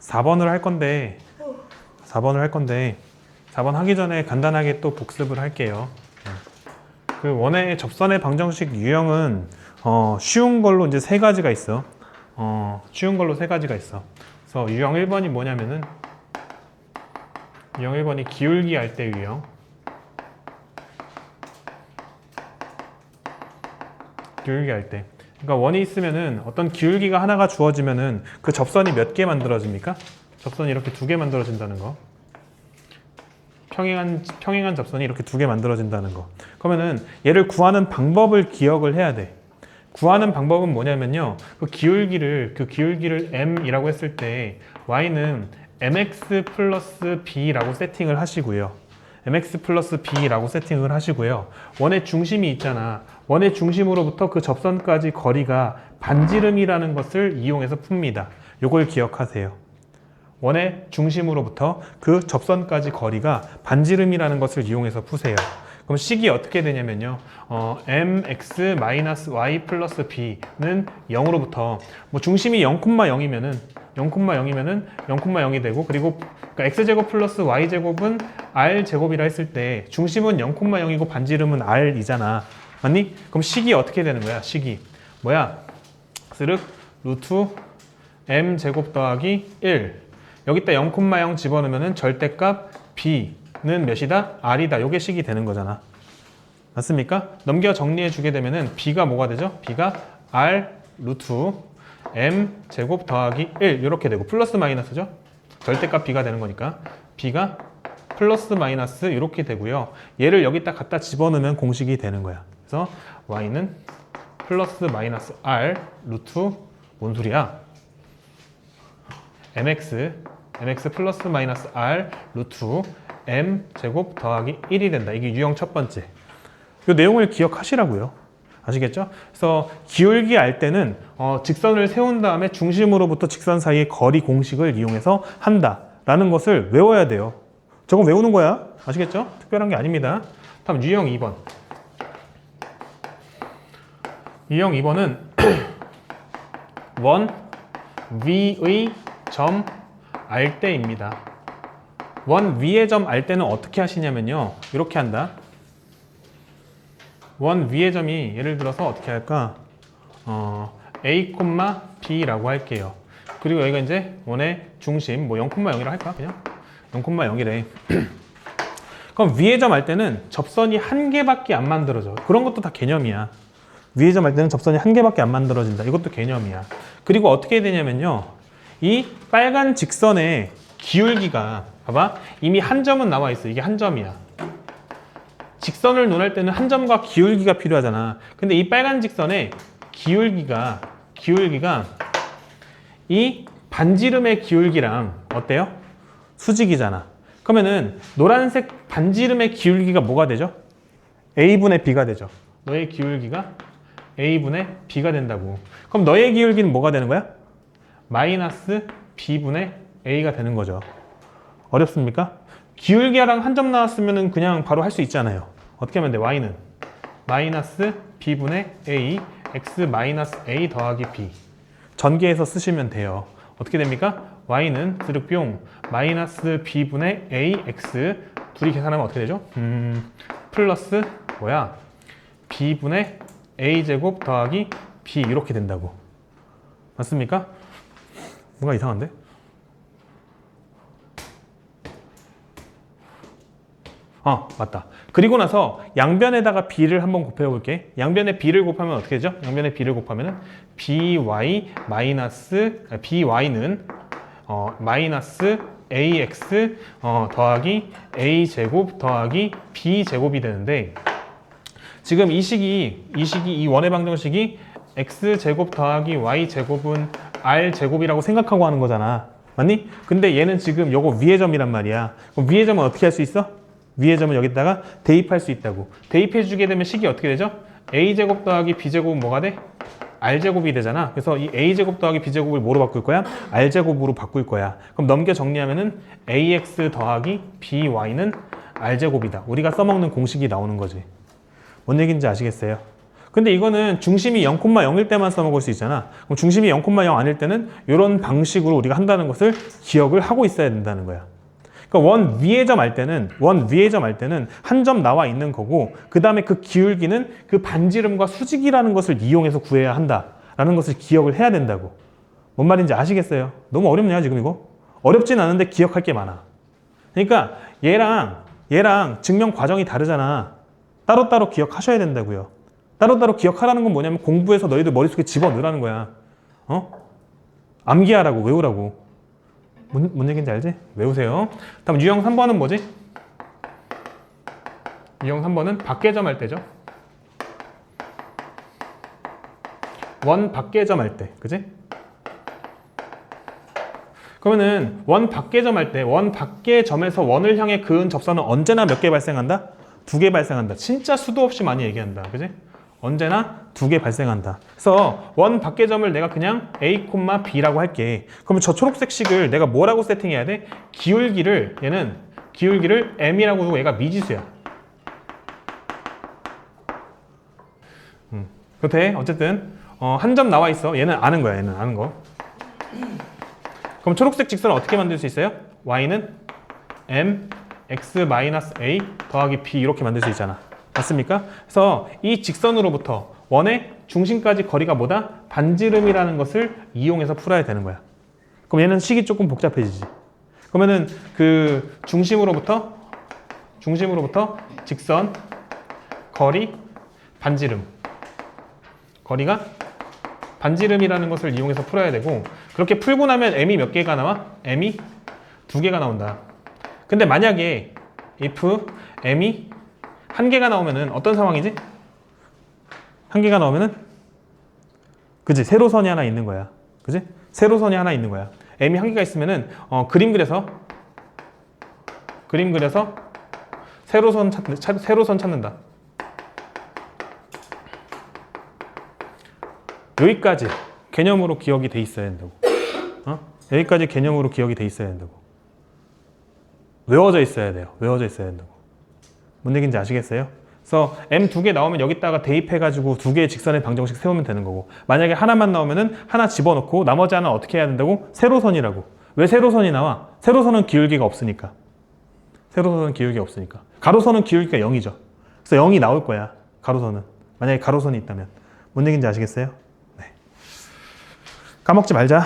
4번을 할 건데 4번을 할 건데 4번 하기 전에 간단하게 또 복습을 할게요. 그 원의 접선의 방정식 유형은 어, 쉬운 걸로 이제 세 가지가 있어. 어, 쉬운 걸로 세 가지가 있어. 그래서 유형 1번이 뭐냐면은 유형 1번이 기울기 할 때 유형. 기울기 할 때. 그러니까 원이 있으면은 어떤 기울기가 하나가 주어지면은 그 접선이 몇 개 만들어집니까? 접선이 이렇게 두 개 만들어진다는 거. 평행한 평행한 접선이 이렇게 두 개 만들어진다는 거. 그러면은 얘를 구하는 방법을 기억을 해야 돼. 구하는 방법은 뭐냐면요. 그 기울기를 그 기울기를 m이라고 했을 때 y는 mx 플러스 b라고 세팅을 하시고요. Mx 플러스 b라고 세팅을 하시고요. 원의 중심이 있잖아. 원의 중심으로부터 그 접선까지 거리가 반지름이라는 것을 이용해서 풉니다. 요걸 기억하세요. 원의 중심으로부터 그 접선까지 거리가 반지름이라는 것을 이용해서 푸세요. 그럼 식이 어떻게 되냐면요. 어, mx y 플러스 b는 0으로부터 뭐 중심이 0,0이면은 0,0이면은 0,0이 되고 그리고 그러니까 x제곱 플러스 y제곱은 r제곱이라 했을 때 중심은 0,0이고 반지름은 r이잖아. 맞니? 그럼 식이 어떻게 되는 거야? 식이 뭐야? 스륵 루트 m 제곱 더하기 1 여기다 0,0 집어넣으면 절대값 b는 몇이다? r이다. 요게 식이 되는 거잖아. 맞습니까? 넘겨 정리해 주게 되면 은 b가 뭐가 되죠? b가 r 루트 m 제곱 더하기 1 이렇게 되고 플러스 마이너스죠? 절대값 b가 되는 거니까 b가 플러스 마이너스 이렇게 되고요. 얘를 여기다 갖다 집어넣으면 공식이 되는 거야. 그래서 y는 플러스 마이너스 r 루트 뭔 소리야? mx mx 플러스 마이너스 r 루트 m 제곱 더하기 1이 된다. 이게 유형 첫 번째. 이 내용을 기억하시라고요. 아시겠죠? 그래서 기울기 알 때는 어, 직선을 세운 다음에 중심으로부터 직선 사이의 거리 공식을 이용해서 한다라는 것을 외워야 돼요. 저건 외우는 거야. 아시겠죠? 특별한 게 아닙니다. 다음 유형 2번. 유형 2번은 원 위의 점 알 때입니다. 원 위의 점 알 때는 어떻게 하시냐면요. 이렇게 한다. 원 위의 점이 예를 들어서 어떻게 할까? 어, a, b라고 할게요. 그리고 여기가 이제 원의 중심, 뭐 0,0이라 할까? 그냥 0,0이래. 그럼 위의 점 할 때는 접선이 한 개밖에 안 만들어져. 그런 것도 다 개념이야. 위의 점 할 때는 접선이 한 개밖에 안 만들어진다. 이것도 개념이야. 그리고 어떻게 되냐면요. 이 빨간 직선의 기울기가 봐봐 이미 한 점은 나와 있어. 이게 한 점이야. 직선을 논할 때는 한 점과 기울기가 필요하잖아. 근데 이 빨간 직선의 기울기가 기울기가 이 반지름의 기울기랑 어때요? 수직이잖아. 그러면은 노란색 반지름의 기울기가 뭐가 되죠? a분의 b가 되죠. 너의 기울기가 a분의 b가 된다고. 그럼 너의 기울기는 뭐가 되는 거야? 마이너스 b분의 a가 되는 거죠. 어렵습니까? 기울기랑 한 점 나왔으면 그냥 바로 할 수 있잖아요. 어떻게 하면 돼? y는 마이너스 b분의 a, x 마이너스 a 더하기 b. 전개해서 쓰시면 돼요. 어떻게 됩니까? y는 스륵뿅 마이너스 b분의 a, x 둘이 계산하면 어떻게 되죠? 음, 플러스 뭐야? b분의 a 제곱 더하기 b 이렇게 된다고. 맞습니까? 뭔가 이상한데? 아 맞다. 그리고 나서 양변에다가 b를 한번 곱해 볼게. 양변에 b를 곱하면 어떻게 되죠? 양변에 b를 곱하면은 by 마이너스 아, by는 어, 마이너스 ax 어, 더하기 a 제곱 더하기 b 제곱이 되는데 지금 이 식이 이 식이 이 원의 방정식이 x 제곱 더하기 y 제곱은 r 제곱이라고 생각하고 하는 거잖아. 맞니? 근데 얘는 지금 요거 위의 점이란 말이야. 그럼 위의 점은 어떻게 할 수 있어? 위의 점은 여기다가 대입할 수 있다고. 대입해 주게 되면 식이 어떻게 되죠? a 제곱 더하기 b 제곱은 뭐가 돼? r 제곱이 되잖아. 그래서 이 a 제곱 더하기 b 제곱을 뭐로 바꿀 거야? r 제곱으로 바꿀 거야. 그럼 넘겨 정리하면은 ax 더하기 by는 r 제곱이다. 우리가 써먹는 공식이 나오는 거지. 뭔 얘기인지 아시겠어요? 근데 이거는 중심이 0,0일 때만 써먹을 수 있잖아. 그럼 중심이 0,0 아닐 때는 이런 방식으로 우리가 한다는 것을 기억을 하고 있어야 된다는 거야. 그러니까 원 위의 점알 때는 원 위의 점알 때는 한 점 나와 있는 거고 그 다음에 그 기울기는 그 반지름과 수직이라는 것을 이용해서 구해야 한다라는 것을 기억을 해야 된다고. 뭔 말인지 아시겠어요? 너무 어렵네요 지금 이거. 어렵진 않은데 기억할 게 많아. 그러니까 얘랑 얘랑 증명 과정이 다르잖아. 따로따로 기억하셔야 된다고요. 따로따로 기억하라는 건 뭐냐면 공부해서 너희들 머릿속에 집어넣으라는 거야. 어? 암기하라고 외우라고. 뭔, 뭔 얘기인지 알지? 외우세요. 다음 유형 3번은 뭐지? 유형 3번은 밖에 점 할 때죠. 원 밖에 점 할 때, 그지? 그러면은 원 밖에 점 할 때 원 밖에 점에서 원을 향해 그은 접선은 언제나 몇 개 발생한다? 두 개 발생한다. 진짜 수도 없이 많이 얘기한다. 그지? 언제나 두 개 발생한다. 그래서 원 밖의 점을 내가 그냥 a, b라고 할게. 그러면 저 초록색 식을 내가 뭐라고 세팅해야 돼? 기울기를 얘는 기울기를 m이라고 두고 얘가 미지수야. 음, 그렇대. 어쨌든 어, 한 점 나와 있어. 얘는 아는 거야. 얘는 아는 거. 그럼 초록색 직선을 어떻게 만들 수 있어요? y는 m x-a 더하기 b 이렇게 만들 수 있잖아. 맞습니까? 그래서 이 직선으로부터 원의 중심까지 거리가 뭐다? 반지름이라는 것을 이용해서 풀어야 되는 거야. 그럼 얘는 식이 조금 복잡해지지. 그러면은 그 중심으로부터 중심으로부터 직선 거리 반지름 거리가 반지름이라는 것을 이용해서 풀어야 되고 그렇게 풀고 나면 m이 몇 개가 나와? m이 두 개가 나온다. 근데 만약에 if m이 한 개가 나오면은 어떤 상황이지? 한 개가 나오면은 그지 세로선이 하나 있는 거야. 그지? 세로선이 하나 있는 거야. m이 한 개가 있으면은 어, 그림 그려서 그림 그려서 세로선 찾, 찾, 세로선 찾는다. 여기까지 개념으로 기억이 돼 있어야 된다고. 어? 여기까지 개념으로 기억이 돼 있어야 된다고. 외워져 있어야 돼요. 외워져 있어야 된다고. 뭔 얘기인지 아시겠어요? 그래서 m 두 개 나오면 여기다가 대입해가지고 두 개의 직선의 방정식 세우면 되는 거고 만약에 하나만 나오면은 하나 집어넣고 나머지 하나 어떻게 해야 된다고? 세로선이라고. 왜 세로선이 나와? 세로선은 기울기가 없으니까. 세로선은 기울기가 없으니까. 가로선은 기울기가 0이죠. 그래서 0이 나올 거야. 가로선은. 만약에 가로선이 있다면. 뭔 얘기인지 아시겠어요? 네. 까먹지 말자.